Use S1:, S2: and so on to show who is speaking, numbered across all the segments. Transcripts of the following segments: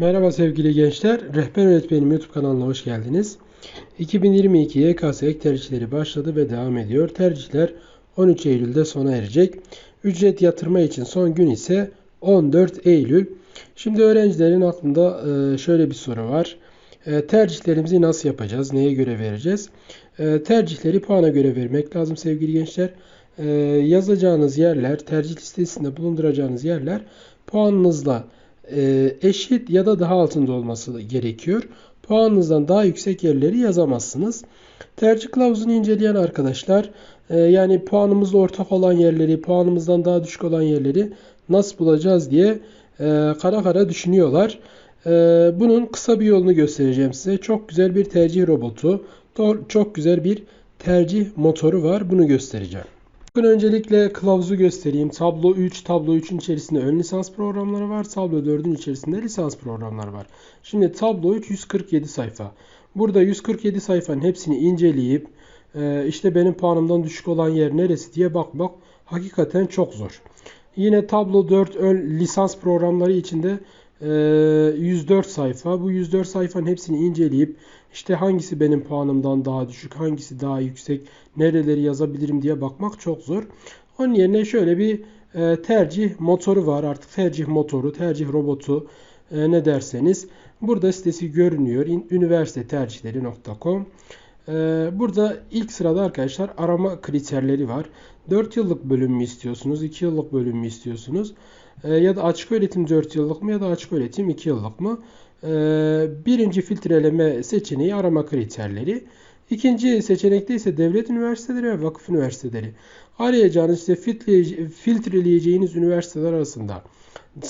S1: Merhaba sevgili gençler. Rehber Öğretmenim YouTube kanalına hoş geldiniz. 2022 YKS ek tercihleri başladı ve devam ediyor. Tercihler 13 Eylül'de sona erecek. Ücret yatırma için son gün ise 14 Eylül. Şimdi öğrencilerin aklında e, şöyle bir soru var. E, tercihlerimizi nasıl yapacağız? Neye göre vereceğiz? E, tercihleri puana göre vermek lazım sevgili gençler. Yazacağınız yerler, tercih listesinde bulunduracağınız yerler puanınızla eşit ya da daha altında olması gerekiyor. Puanınızdan daha yüksek yerleri yazamazsınız. Tercih kılavuzunu inceleyen arkadaşlar e, yani puanımızla ortak olan yerleri, puanımızdan daha düşük olan yerleri nasıl bulacağız diye e, kara kara düşünüyorlar. Bunun kısa bir yolunu göstereceğim size. Çok güzel bir tercih robotu, çok güzel bir tercih motoru var. Bunu göstereceğim. Bakın öncelikle kılavuzu göstereyim. Tablo 3, Tablo 3'ün içerisinde ön lisans programları var. Tablo 4'ün içerisinde lisans programları var. Şimdi Tablo 3 147 sayfa. Burada 147 sayfanın hepsini inceleyip e, işte benim puanımdan düşük olan yer neresi diye bakmak hakikaten çok zor. Yine Tablo 4 ön lisans programları içinde 104 ee, sayfa. Bu 104 sayfanın hepsini inceleyip işte hangisi benim puanımdan daha düşük, hangisi daha yüksek, nereleri yazabilirim diye bakmak çok zor. Onun yerine şöyle bir e, tercih motoru var. Artık tercih motoru, tercih robotu e, ne derseniz. Burada sitesi görünüyor. üniversitetercihleri.com e, Burada ilk sırada arkadaşlar arama kriterleri var. 4 yıllık bölüm mü istiyorsunuz? 2 yıllık bölüm mü istiyorsunuz? E, ya da açık öğretim 4 yıllık mı ya da açık öğretim 2 yıllık mı? E, birinci filtreleme seçeneği arama kriterleri. İkinci seçenekte ise devlet üniversiteleri ve vakıf üniversiteleri. Arayacağınız işte filtreleyeceğiniz üniversiteler arasında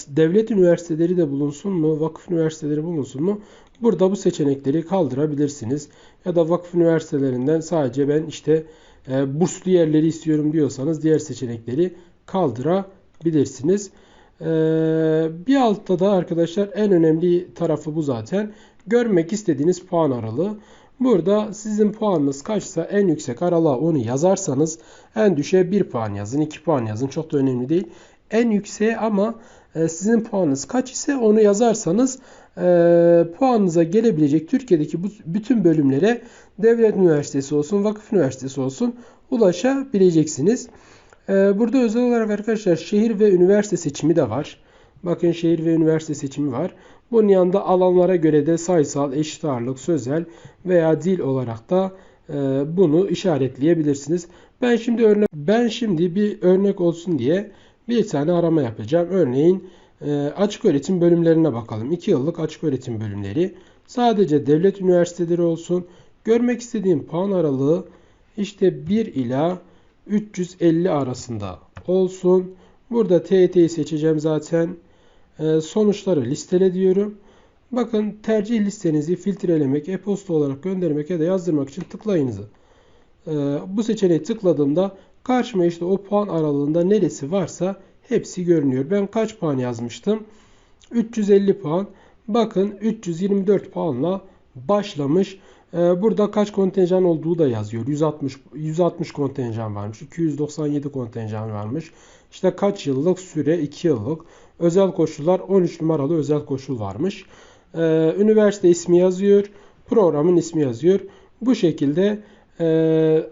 S1: devlet üniversiteleri de bulunsun mu, vakıf üniversiteleri bulunsun mu? Burada bu seçenekleri kaldırabilirsiniz. Ya da vakıf üniversitelerinden sadece ben işte e, burslu yerleri istiyorum diyorsanız diğer seçenekleri kaldırabilirsiniz. Ee, bir altta da arkadaşlar en önemli tarafı bu zaten. Görmek istediğiniz puan aralığı. Burada sizin puanınız kaçsa en yüksek aralığa onu yazarsanız en düşe 1 puan yazın, 2 puan yazın. Çok da önemli değil. En yükseğe ama e, sizin puanınız kaç ise onu yazarsanız e, puanınıza gelebilecek Türkiye'deki bütün bölümlere devlet üniversitesi olsun, vakıf üniversitesi olsun ulaşabileceksiniz. Ee, burada özel olarak arkadaşlar şehir ve üniversite seçimi de var. Bakın şehir ve üniversite seçimi var. Bunun yanında alanlara göre de sayısal, eşit ağırlık, sözel veya dil olarak da e, bunu işaretleyebilirsiniz. Ben şimdi örnek ben şimdi bir örnek olsun diye bir tane arama yapacağım. Örneğin e, açık öğretim bölümlerine bakalım. 2 yıllık açık öğretim bölümleri. Sadece devlet üniversiteleri olsun. Görmek istediğim puan aralığı işte 1 ila 350 arasında olsun. Burada TYT'yi seçeceğim zaten. Ee, sonuçları listele diyorum. Bakın tercih listenizi filtrelemek, e-posta olarak göndermek ya da yazdırmak için tıklayınızı. Ee, bu seçeneği tıkladığımda karşıma işte o puan aralığında neresi varsa hepsi görünüyor. Ben kaç puan yazmıştım? 350 puan. Bakın 324 puanla başlamış. Ee, burada kaç kontenjan olduğu da yazıyor. 160 160 kontenjan varmış. 297 kontenjan varmış. İşte kaç yıllık süre? 2 yıllık. Özel koşullar 13 numaralı özel koşul varmış. Ee, üniversite ismi yazıyor. Programın ismi yazıyor. Bu şekilde e,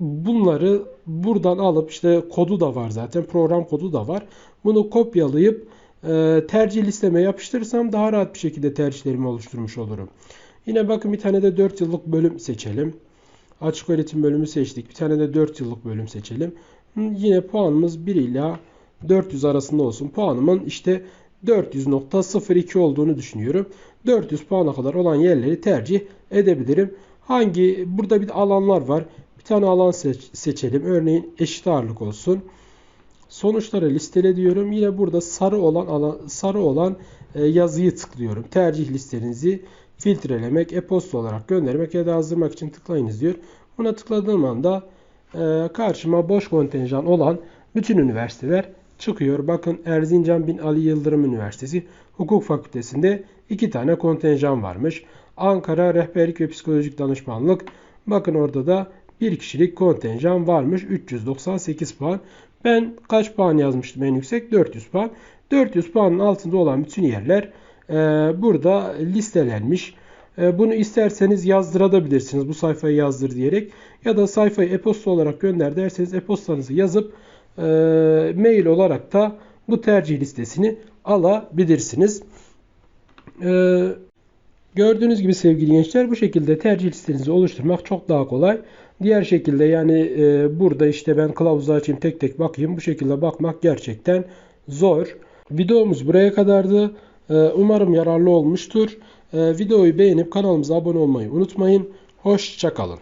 S1: bunları buradan alıp işte kodu da var zaten. Program kodu da var. Bunu kopyalayıp e, tercih listeme yapıştırırsam daha rahat bir şekilde tercihlerimi oluşturmuş olurum. Yine bakın bir tane de 4 yıllık bölüm seçelim. Açık öğretim bölümü seçtik. Bir tane de 4 yıllık bölüm seçelim. Yine puanımız 1 ila 400 arasında olsun. Puanımın işte 400.02 olduğunu düşünüyorum. 400 puana kadar olan yerleri tercih edebilirim. Hangi burada bir alanlar var. Bir tane alan seç, seçelim. Örneğin eşit ağırlık olsun. Sonuçları listele diyorum. Yine burada sarı olan alan sarı olan e, yazıyı tıklıyorum. Tercih listenizi filtrelemek, e-posta olarak göndermek ya da yazdırmak için tıklayınız diyor. Buna tıkladığım anda e, karşıma boş kontenjan olan bütün üniversiteler çıkıyor. Bakın Erzincan bin Ali Yıldırım Üniversitesi Hukuk Fakültesinde iki tane kontenjan varmış. Ankara Rehberlik ve Psikolojik Danışmanlık. Bakın orada da bir kişilik kontenjan varmış. 398 puan. Ben kaç puan yazmıştım en yüksek? 400 puan. 400 puanın altında olan bütün yerler burada listelenmiş. E, bunu isterseniz yazdırabilirsiniz bu sayfayı yazdır diyerek ya da sayfayı e-posta olarak gönder derseniz e-postanızı yazıp e, mail olarak da bu tercih listesini alabilirsiniz. E, gördüğünüz gibi sevgili gençler bu şekilde tercih listenizi oluşturmak çok daha kolay. Diğer şekilde yani e, burada işte ben kılavuzu açayım tek tek bakayım bu şekilde bakmak gerçekten zor. Videomuz buraya kadardı. E, umarım yararlı olmuştur. E, videoyu beğenip kanalımıza abone olmayı unutmayın. Hoşçakalın.